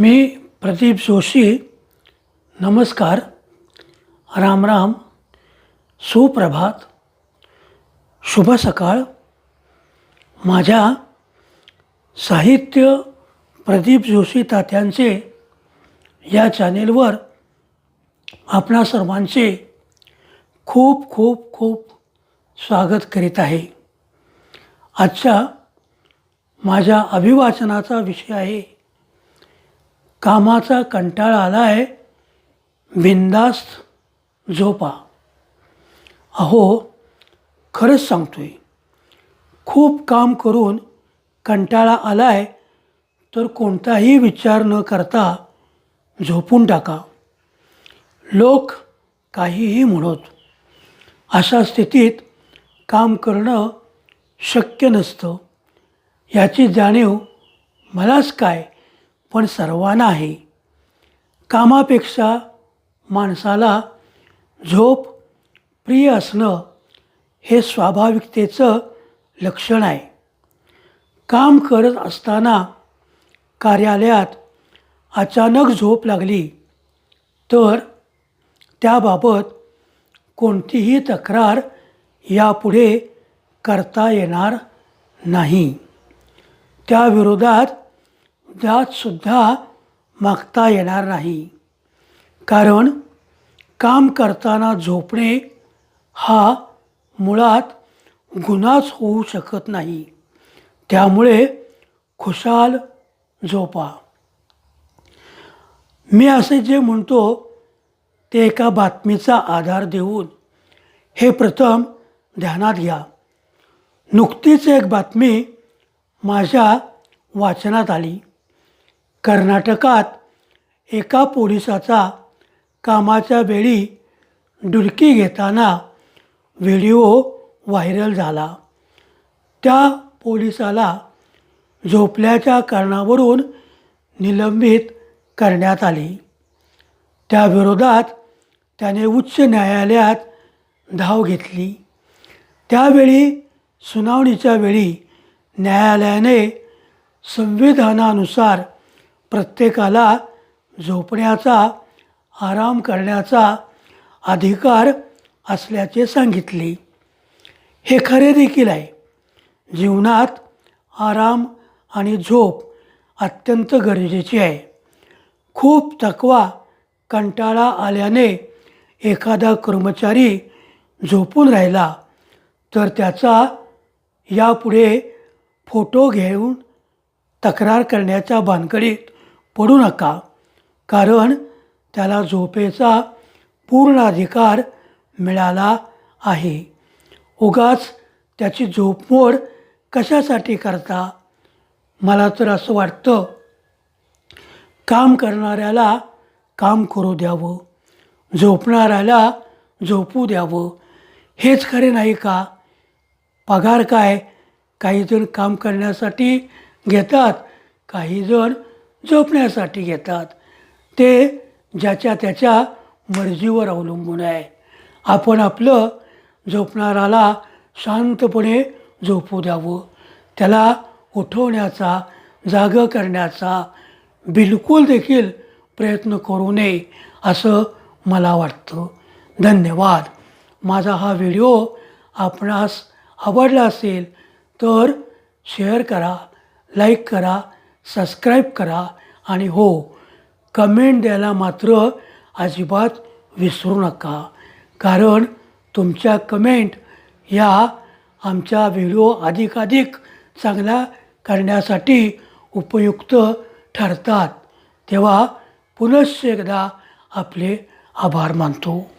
मी प्रदीप जोशी नमस्कार राम राम सुप्रभात शुभ सकाळ. माझ्या साहित्य प्रदीप जोशी तात्यांचे या चॅनेलवर आपणा सर्वांचे खूप खूप खूप स्वागत करीत आहे. आजच्या माझ्या अभिवाचनाचा विषय आहे कामाचा कंटाळा आला आहे बिंदास्त झोपा. अहो खरंच सांगतोय खूप काम करून कंटाळा आला आहे तर कोणताही विचार न करता झोपून टाका. लोक काहीही म्हणत अशा स्थितीत काम करणं शक्य नसतं. याची जाणीव मलाच काय? पण सर्वांना आहे. कामापेक्षा माणसाला झोप प्रिय असणं हे स्वाभाविकतेचं लक्षण आहे. काम करत असताना कार्यालयात अचानक झोप लागली तर त्याबाबत कोणतीही तक्रार यापुढे करता येणार नाही. त्याविरोधात दादसुद्धा मागता येणार नाही. कारण काम करताना झोपणे हा मुळात गुन्हाच होऊ शकत नाही. त्यामुळे खुशाल झोपा. मी असे जे म्हणतो ते एका बातमीचा आधार देऊन हे प्रथम ध्यानात घ्या. नुकतीच एक बातमी माझ्या वाचनात आली. कर्नाटकात एका पोलिसाचा कामाच्या वेळी डुलकी घेताना व्हिडिओ व्हायरल झाला. त्या पोलिसाला झोपल्याच्या कारणावरून निलंबित करण्यात आली. त्याविरोधात त्याने उच्च न्यायालयात धाव घेतली. त्यावेळी सुनावणीच्या वेळी न्यायालयाने संविधानानुसार प्रत्येकाला झोपण्याचा आराम करण्याचा अधिकार असल्याचे सांगितले. हे खरे देखील आहे. जीवनात आराम आणि झोप अत्यंत गरजेची आहे. खूप थकवा कंटाळा आल्याने एखादा कर्मचारी झोपून राहिला तर त्याचा यापुढे फोटो घेऊन तक्रार करण्याच्या भानकडीत पडू नका. कारण त्याला झोपेचा पूर्ण अधिकार मिळाला आहे. उगाच त्याची झोपमोड कशासाठी करता? मला तर असं वाटतं काम करणाऱ्याला काम करू द्यावं. झोपणाऱ्याला झोपू द्यावं. हेच खरे नाही का? पगार काय? काहीजण काम करण्यासाठी घेतात काहीजण झोपण्यासाठी घेतात. ते ज्याच्या त्याच्या मर्जीवर अवलंबून आहे. आपण आपलं झोपणाराला शांतपणे झोपू द्यावं. त्याला उठवण्याचा जागं करण्याचा बिलकुल देखील प्रयत्न करू नये असं मला वाटतं. धन्यवाद. माझा हा व्हिडिओ आपणास आवडला असेल तर शेअर करा लाईक करा सबस्क्राईब करा आणि हो कमेंट द्यायला मात्र अजिबात विसरू नका. कारण तुमच्या कमेंट या आमच्या व्हिडिओ अधिकाधिक चांगला करण्यासाठी उपयुक्त ठरतात. तेव्हा पुनश्च एकदा आपले आभार मानतो.